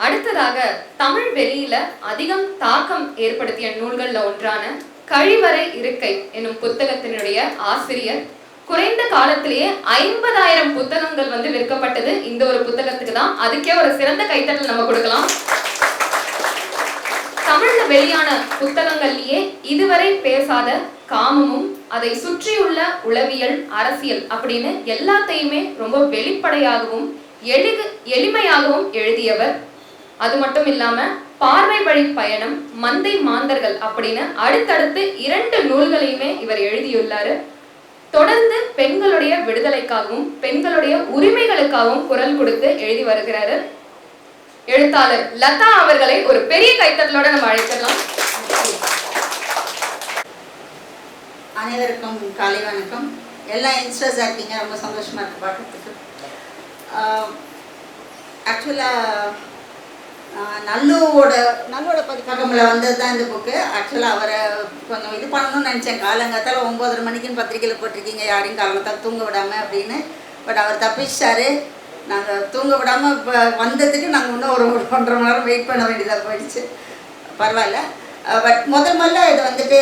அடுத்ததாக தமிழ் வெளியில அதிகம் தாக்கம் ஏற்படுத்திய நூல்கள்ல ஒன்றான கழிவறை இருக்கை என்னும் புத்தகத்தினுடைய ஆசிரியர் குறைந்த காலத்திலேயே ஐம்பதாயிரம் புத்தகங்கள் வந்து விற்கப்பட்டது இந்த ஒரு புத்தகத்துக்கு தான். அதுக்கே ஒரு சிறந்த கைத்தட்டல் நம்ம கொடுக்கலாம். தமிழ்ல வெளியான புத்தகங்கள்லயே இதுவரை பேசாத காமமும் அதை சுற்றியுள்ள உளவியல் அரசியல் அப்படின்னு எல்லாத்தையுமே ரொம்ப வெளிப்படையாகவும் எளிது எளிமையாகவும் எழுதியவர் அது மட்டும் இல்லாம பார்வை வழி பயணம் மந்தை மாந்தர்கள் அப்படின்னு அடுத்தடுத்து இரண்டு நூல்களையுமே இவர் எழுதியுள்ளாரு. தொடர்ந்து பெண்களுடைய விடுதலைக்காகவும் பெண்களுடைய உரிமைகளுக்காகவும் குரல் கொடுத்து எழுதி வருகிறாரு. எழுத்தாளர் லதா அவர்களை ஒரு பெரிய கைத்தட்டலோட நம்ம அழைச்சிடலாம். அனைவருக்கும் காலை வணக்கம். எல்லாம் யங்ஸ்டர்ஸாக இருக்கீங்க ரொம்ப சந்தோஷமாக இருக்கு பார்க்கறதுக்கு ஆக்சுவலாக நல்லூவோட நல்லோட பதிப்பகமில் வந்தது தான் இந்த புக்கு ஆக்சுவலாக அவரை கொஞ்சம் இது பண்ணணும்னு நினச்சேன். காலங்காத்தால ஒம்பதரை மணிக்குன்னு பத்திரிக்கையில் போட்டிருக்கீங்க. யாரையும் காலங்காத்தால தூங்க விடாமல் அப்படின்னு. பட் அவர் தப்பிச்சிட்டாரு. நாங்கள் தூங்க விடாமல் இப்போ வந்ததுக்கு நாங்கள் இன்னும் ஒரு ஒரு ஒன்றரை மணி நேரம் வெயிட் பண்ண வேண்டியதாக போயிடுச்சு. பரவாயில்ல. பட் முதல் முதல்ல இது வந்துட்டு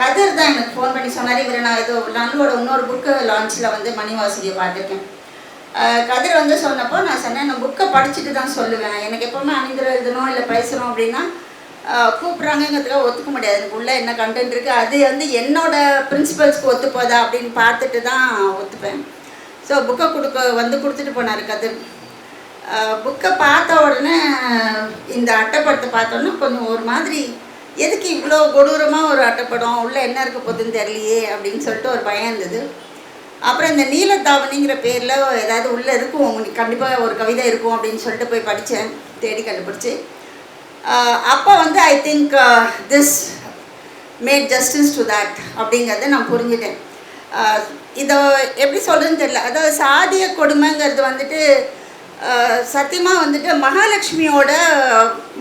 கதிர் தான் எனக்கு ஃபோன் பண்ணி சொன்னார். இவர் நான் இது நல்லோட இன்னொரு புக்கு லான்ச்சில் வந்து மணிவாசிரியை பார்த்துருக்கேன். கதிர் வந்து சொன்னப்போ நான் சொன்னேன் நான் புக்கை படிச்சுட்டு தான் சொல்லுவேன். எனக்கு எப்போவுமே அணிந்திர எழுதணும் இல்லை பேசணும் அப்படின்னா கூப்பிட்றாங்கங்கிறதுக்காக ஒத்துக்க முடியாது. எனக்கு உள்ள என்ன கண்டென்ட் இருக்குது அது வந்து என்னோட பிரின்சிபல்ஸ்க்கு ஒத்துப்போதா அப்படின்னு பார்த்துட்டு தான் ஒத்துப்பேன். ஸோ புக்கை கொடுக்க வந்து கொடுத்துட்டு போனார் கதிர். புக்கை பார்த்த உடனே இந்த அட்டைப்படத்தை பார்த்தோன்னே கொஞ்சம் ஒரு மாதிரி எதுக்கு இவ்வளோ கொடூரமாக ஒரு அட்டைப்படம்? உள்ளே என்ன இருக்க போகுதுன்னு தெரியலையே அப்படின்னு சொல்லிட்டு ஒரு பயம் இருந்தது. அப்புறம் இந்த நீலத்தாவணிங்கிற பேரில் ஏதாவது உள்ளே இருக்கும். உங்களுக்கு கண்டிப்பாக ஒரு கவிதை இருக்கும் அப்படின்னு சொல்லிட்டு போய் படித்தேன் தேடி கண்டுபிடிச்சி. அப்போ வந்து I think this made justice to that அப்படிங்கிறத நான் புரிஞ்சுட்டேன். இதை எப்படி சொல்கிறதுன்னு தெரியல. அதாவது சாதிய கொடுமைங்கிறது வந்துட்டு சத்தியமாக வந்துட்டு மகாலட்சுமியோட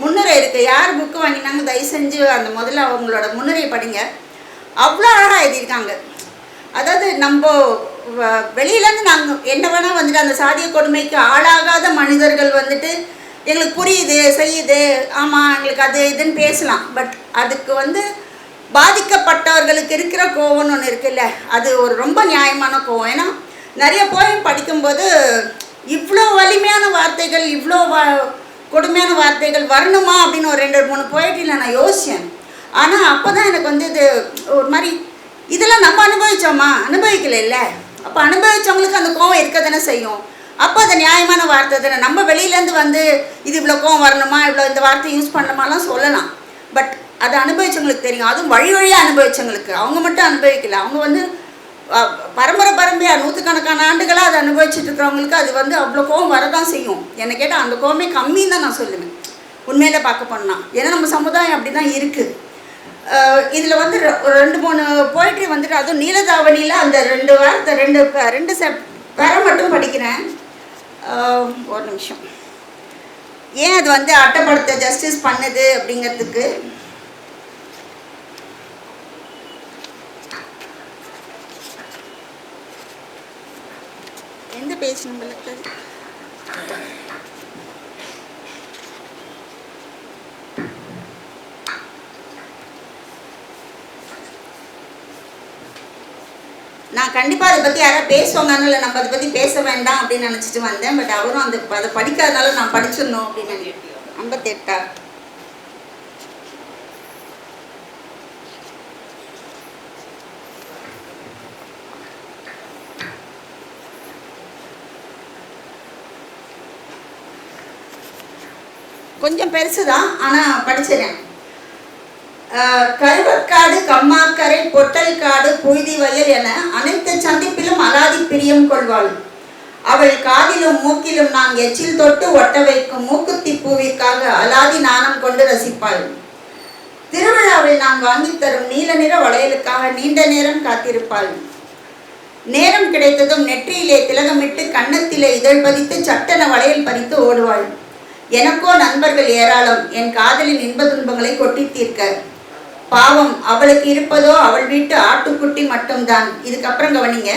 முன்னுரை இருக்குது யார் புக்கு வாங்கினாங்க? தயவு செஞ்சு அந்த முதல்ல அவங்களோட முன்னுரை படிங்க. அவ்வளோ அழகாக எழுதியிருக்காங்க. அதாவது நம்ம வெளியிலேருந்து நாங்கள் என்ன வேணால் வந்துட்டு அந்த சாதிய கொடுமைக்கு ஆளாகாத மனிதர்கள் வந்துட்டு எங்களுக்கு புரியுது செய்யுது. ஆமாம் எங்களுக்கு அது இதுன்னு பேசலாம். பட் அதுக்கு வந்து பாதிக்கப்பட்டவர்களுக்கு இருக்கிற கோவம்னு ஒன்று இருக்குல்ல அது ஒரு ரொம்ப நியாயமான கோவம். ஏன்னா நிறைய போயம் படிக்கும்போது இவ்வளோ வலிமையான வார்த்தைகள் இவ்வளோ வ கொடுமையான வார்த்தைகள் வரணுமா அப்படின்னு ஒரு ரெண்டு மூணு போயிட்டில் நான் யோசித்தேன் ஆனால் அப்போ தான் எனக்கு வந்து இது ஒரு மாதிரி இதெல்லாம் நம்ம அனுபவிச்சோமா? அனுபவிக்கல இல்லை அப்போ அனுபவிச்சவங்களுக்கு அந்த கோவம் இருக்க தானே செய்யும். அப்போ அது நியாயமான வார்த்தை தானே. நம்ம வெளியிலேருந்து வந்து இது இவ்வளோ கோவம் வரணுமா? இவ்வளோ இந்த வார்த்தை யூஸ் பண்ணணுமாலாம் சொல்லலாம். பட் அது அனுபவிச்சவங்களுக்கு தெரியும். அதுவும் வழி வழியாக அனுபவிச்சவங்களுக்கு. அவங்க மட்டும் அனுபவிக்கல. அவங்க வந்து பரம்பரை பரம்பரையாக நூற்றுக்கணக்கான ஆண்டுகளாக அதை அனுபவிச்சுட்டு இருக்கிறவங்களுக்கு அது வந்து அவ்வளோ கோவம் வரதான் செய்யும். என்னை கேட்டால் அந்த கோவமே கம்மின்னு தான் நான் சொல்லுவேன். உண்மையில பார்க்க போனால் ஏன்னா நம்ம சமுதாயம் அப்படி தான் இருக்குது இதில் வந்து ரெண்டு மூணு போயிட்ரி வந்துட்டு அதுவும் நீலதாவணியில் அந்த ரெண்டு வாரத்தை ரெண்டு ரெண்டு பேரை வர மட்டும் படிக்கிறேன். ஒரு நிமிஷம். ஏன் அது வந்து அட்டப்படுத்த ஜஸ்டிஸ் பண்ணுது அப்படிங்கிறதுக்கு? எந்த பேஜ் நம்மளுக்கு நான் கண்டிப்பாக அதை பற்றி யாராவது பேசுவாங்கன்னு இல்லை நம்ம அதை பற்றி பேச வேண்டாம் அப்படின்னு நினச்சிட்டு வந்தேன். பட் அவரும் அந்த அதை படிக்காதனால நான் படிச்சிடணும் அப்படின்னு நினைக்கிறேன். ஐம்பத்தெட்டா? கொஞ்சம் பெருசு தான் ஆனால் படிச்சிடறேன் கருவக்காடு கம்மாக்கரை பொட்டல்காடு புழுதி வயல் என அனைத்து சந்திப்பிலும் அலாதி பிரியம் கொள்வாள். அவள் காதிலும் மூக்கிலும் நான் எச்சில் தொட்டு ஒட்ட வைக்கும் மூக்குத்தி பூவிற்காக அலாதி நாணம் கொண்டு ரசிப்பாள். திருவிழாவில் நான் வாங்கி தரும் நீல நிற வளையலுக்காக நீண்ட நேரம் காத்திருப்பாள். நேரம் கிடைத்ததும் நெற்றியிலே திலகமிட்டு கன்னத்திலே இதழ் பதித்து சட்டென வளையல் பறித்து ஓடுவாள். எனக்கோ நண்பர்கள் ஏராளம். என் காதலின் இன்ப துன்பங்களை கொட்டி தீர்க்க பாவம் அவளுக்கு இருப்பதோ அவள் வீட்டு ஆட்டுக்குட்டி மட்டும்தான். இதுக்கப்புறம் கவனிங்க.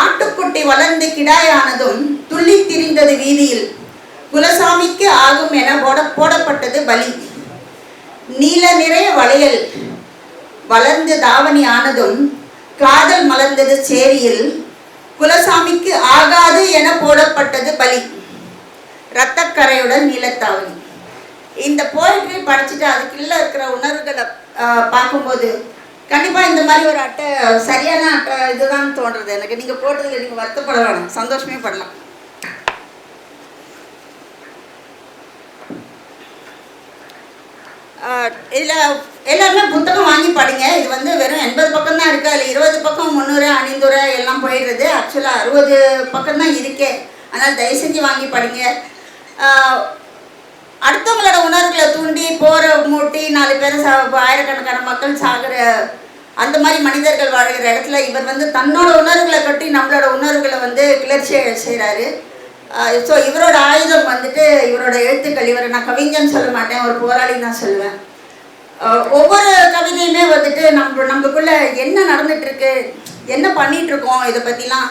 ஆட்டுக்குட்டி வளர்ந்து கிடாயானதும் துள்ளி திரிந்தது வீதியில். குலசாமிக்கு ஆகும் என போட போடப்பட்டது வலி நீல நிறைய வளையல் வளர்ந்து தாவணி ஆனதும் காதல் மலர்ந்தது சேரியில். குலசாமிக்கு ஆகாது என போடப்பட்டது பலி. இரத்தக்கரையுடன் நீலத்தாவணி இந்த போயிட்ரி படிச்சுட்டு அதுக்குள்ள இருக்கிற உணர்வுகளை பார்க்கும்போது கண்டிப்பாக இந்த மாதிரி ஒரு அட்டை சரியான அட்டை இதுதான் தோன்றது எனக்கு. நீங்கள் போட்டதில் நீங்கள் வருத்தப்பட வேணும். சந்தோஷமே படலாம். இதில் எல்லாருமே புத்தகம் வாங்கி படிங்க. இது வந்து வெறும் எண்பது பக்கம் தான் இருக்குது அதில் இருபது பக்கம் முந்நூறு ஐநூறு எல்லாம் போயிடுறது. ஆக்சுவலாக அறுபது பக்கம் தான் இருக்கே. அதனால் தயவு செஞ்சு வாங்கி படிங்க. அடுத்தவங்களோட உணர்வுகளை தூண்டி போரை மூட்டி நாலு பேர் சா ஆயிரக்கணக்கான மக்கள் சாகிற அந்த மாதிரி மனிதர்கள் வாழ்கிற இடத்துல இவர் வந்து தன்னோட உணர்வுகளை கட்டி நம்மளோட உணர்வுகளை வந்து கிளர்ச்சியை செய்கிறாரு ஸோ இவரோட ஆயுதம் வந்துட்டு இவரோட எழுத்துக்கள் இவரை நான் கவிஞன் சொல்ல மாட்டேன் ஒரு போராளி தான் சொல்லுவேன். ஒவ்வொரு கவிதையுமே வந்துட்டு நம்ம நம்மக்குள்ள என்ன நடந்துட்டு இருக்கு என்ன பண்ணிட்டு இருக்கோம் இதை பற்றிலாம்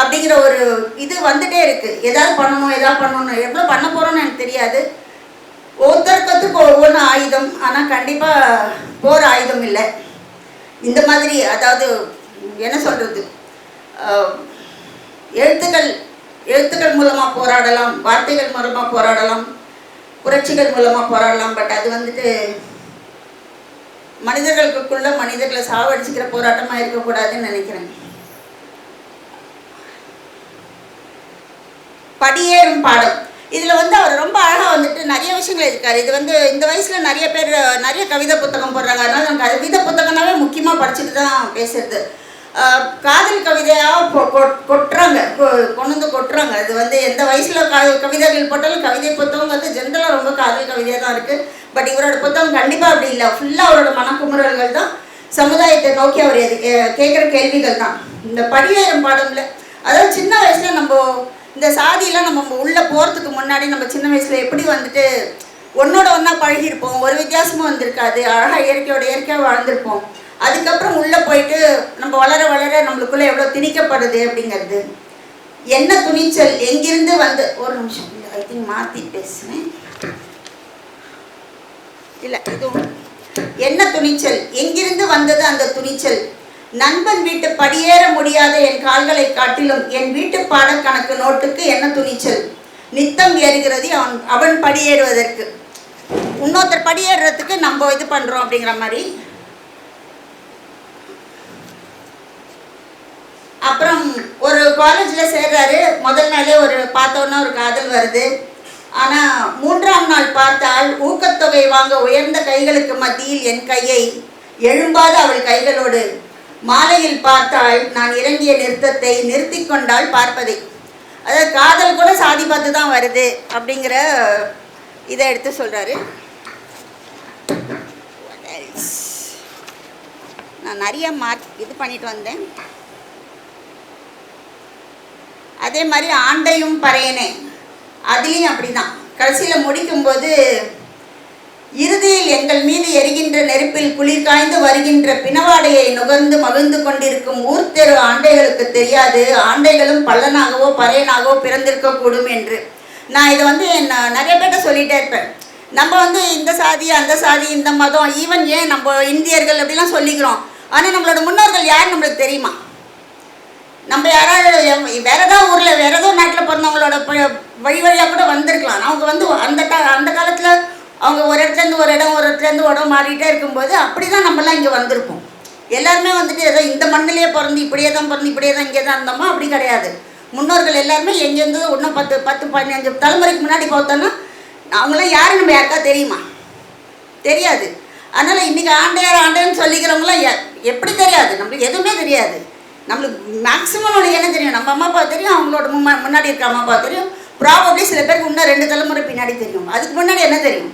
அப்படிங்கிற ஒரு இது வந்துட்டே இருக்கு. ஏதாவது பண்ணணும் ஏதாவது பண்ணணும் எவ்வளோ பண்ண போகிறோன்னு எனக்கு தெரியாது. ஒவ்வொருத்தருக்கு ஒவ்வொன்று ஆயுதம். ஆனால் கண்டிப்பாக போர் ஆயுதம் இல்லை. இந்த மாதிரி அதாவது என்ன சொல்கிறது எழுத்துக்கள் எழுத்துக்கள் மூலமாக போராடலாம் வார்த்தைகள் மூலமாக போராடலாம் புரட்சிகள் மூலமாக போராடலாம் பட் அது வந்துட்டு மனிதர்களுக்குள்ள மனிதர்களை சாவடிச்சுக்கிற போராட்டமாக இருக்கக்கூடாதுன்னு நினைக்கிறேன். படியேறும் பாடம் இதில் வந்து அவர் ரொம்ப அழகாக வந்துட்டு நிறைய விஷயங்கள் இருக்கார் இது வந்து இந்த வயசில் நிறைய பேர் நிறைய கவிதை புத்தகம் போடுறாங்க. அதனால் நான் கவிதை புத்தகம்னாவே முக்கியமாக படிச்சுட்டு தான் பேசுறது. காதல் கவிதையாக கொட்டுறாங்க. கொ- கொண்டு வந்து கொட்டுறாங்க. அது வந்து எந்த வயசில் க கவிதைகள் போட்டாலும் கவிதை புத்தகம் வந்து ஜென்ரலாக ரொம்ப காதல் கவிதையாக தான் இருக்குது பட் இவரோட புத்தகம் கண்டிப்பாக அப்படி இல்லை. ஃபுல்லாக அவரோட மனக்குமுறல்கள் தான் சமுதாயத்தை நோக்கி அவர் எது கேட்குற கேள்விகள் தான். இந்த படியேறும் பாடம்ல அதாவது சின்ன வயசில் நம்ம இந்த சாதியெல்லாம் நம்ம உள்ளே போகிறதுக்கு முன்னாடி நம்ம சின்ன வயசில் எப்படி வந்துட்டு ஒன்னோட ஒன்றா பழகியிருப்போம். ஒரு வித்தியாசமும் வந்திருக்காது. அழகாக இயற்கையோட இயற்கையாக வாழ்ந்திருப்போம். அதுக்கப்புறம் உள்ளே போயிட்டு நம்ம வளர வளர நம்மளுக்குள்ளே எவ்வளோ திணிக்கப்படுது அப்படிங்கிறது. என்ன துணிச்சல்? எங்கிருந்து வந்து ஒரு நிமிஷம். ஐ திங்க் மாற்றி பேசுகிறேன் இல்லை இதுவும் என்ன துணிச்சல்? எங்கிருந்து வந்தது அந்த துணிச்சல்? நண்பன் வீட்டு படியேற முடியாத என் கால்களை காட்டிலும் என் வீட்டு பாடக்கணக்கு நோட்டுக்கு என்ன துணிச்சல்? நித்தம் ஏறுகிறது அவன் அவன் படியேறுவதற்கு இன்னொருத்தர் படியேறுறதுக்கு நம்ம இது பண்ணுறோம் அப்படிங்கிற மாதிரி. அப்புறம் ஒரு காலேஜில் சேர்றாரு. முதல் நாளே ஒரு பார்த்தோன்னா ஒரு காதல் வருது. ஆனால் மூன்றாம் நாள் பார்த்தால் ஊக்கத்தொகை வாங்க உயர்ந்த கைகளுக்கு மத்தியில் என் கையை எழும்பாத அவள் கைகளோடு மாலையில் பார்த்தால் நான் இறங்கிய நிறுத்தத்தை நிறுத்தி கொண்டால் பார்ப்பதை. அதாவது காதல் கூட சாதி பார்த்து தான் வருது அப்படிங்கிற இதை எடுத்து சொல்கிறாரு நான் நிறைய மார்க் இது பண்ணிட்டு வந்தேன். அதே மாதிரி ஆண்டையும் பறையனே. அதுலேயும் அப்படிதான். கடைசியில் முடிக்கும்போது இறுதியில் எங்கள் மீது எரிகின்ற நெருப்பில் குளிர் காய்ந்து வருகின்ற பிணவாடையை நுகர்ந்து மகிழ்ந்து கொண்டிருக்கும் ஊர்த்தெரு ஆண்டைகளுக்கு தெரியாது. ஆண்டைகளும் பல்லனாகவோ பறையனாகவோ பிறந்திருக்கக்கூடும் என்று. நான் இதை வந்து நான் நிறைய பேர்ட்ட சொல்லிட்டே இருப்பேன். நம்ம வந்து இந்த சாதி அந்த சாதி இந்த மதம் ஈவன் ஏன் நம்ம இந்தியர்கள் அப்படிலாம் சொல்லிக்கிறோம். ஆனால் நம்மளோட முன்னோர்கள் யார் நம்மளுக்கு தெரியுமா? நம்ம யாராவது வேற ஏதாவது ஊரில் வேற ஏதோ நாட்டில் பிறந்தவங்களோட ப- வழி வழியாக கூட வந்திருக்கலாம். அவங்க வந்து அந்த கா அந்த காலத்தில் இடத்துலேருந்து ஒரு இடம் ஒரு இடத்துலேருந்து உடம்பு மாறிட்டே இருக்கும்போது அப்படி தான் நம்மலாம் இங்கே வந்திருப்போம் எல்லாருமே வந்துட்டு ஏதோ இந்த மண்ணிலே பிறந்து இப்படியே தான் பிறந்து இப்படியே தான் இங்கே தான் இருந்தோமா? அப்படி கிடையாது. முன்னோர்கள் எல்லாருமே எங்கேருந்து இன்னும் பத்து பத்து பதினஞ்சு தலைமுறைக்கு முன்னாடி பார்த்தோன்னா அவங்களாம் யாரும் நம்ம யாருக்கா தெரியுமா? தெரியாது. அதனால் இன்றைக்கி ஆண்டையார் ஆண்டேன்னு சொல்லிக்கிறவங்களாம் எ- எப்படி தெரியாது? நம்மளுக்கு எதுவுமே தெரியாது. நம்மளுக்கு மேக்ஸிமம் நம்மளுக்கு என்ன தெரியும்? நம்ம அம்மா அப்பா தெரியும் அவங்களோட முன்னாடி இருக்க அம்மா அப்பா தெரியும். ப்ராபப்ளி சில பேருக்கு இன்னும் ரெண்டு தலைமுறை பின்னாடி தெரியும். அதுக்கு முன்னாடி என்ன தெரியும்?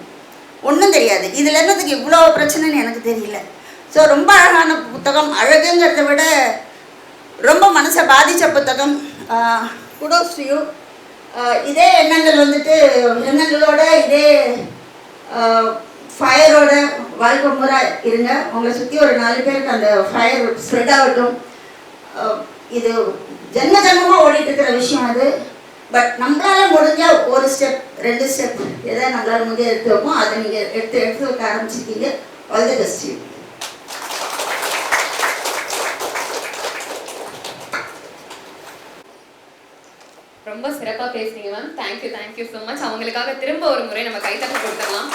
ஒன்றும் தெரியாது. இதில் என்னதுக்கு இவ்வளோ பிரச்சனைன்னு எனக்கு தெரியல. ஸோ ரொம்ப அழகான புத்தகம். அழகுங்கிறத விட ரொம்ப மனசை பாதித்த புத்தகம். குடோஸ் யூ இதே எண்ணங்கள் வந்துட்டு எண்ணங்களோட இதே ஃபயரோட வாழ்க்கை முறை இருங்க. உங்களை சுற்றி ஒரு நாலு பேருக்கு அந்த ஃபயர் ஸ்ப்ரெட் ஆகட்டும். இது ஜென்ம ஜென்மமாக ஓடிட்டு இருக்கிற விஷயம் அது. பட் நம்மளால முடிஞ்ச ஒரு ஸ்டெப் ரெண்டு ஸ்டெப் எதை நம்மளால முடிஞ்ச எடுத்து வைப்போம் அதை நீங்கள் எடுத்து எடுத்து வைக்க ஆரம்பிச்சிருக்கீங்க. ஆல் தி பெஸ்ட் யூ ரொம்ப சிறப்பா பேசுனீங்க ma'am thank you thank you so much அவங்களுக்காக திரும்ப ஒரு முறை நம்ம கைத்தட்டு கொடுத்துடலாம்.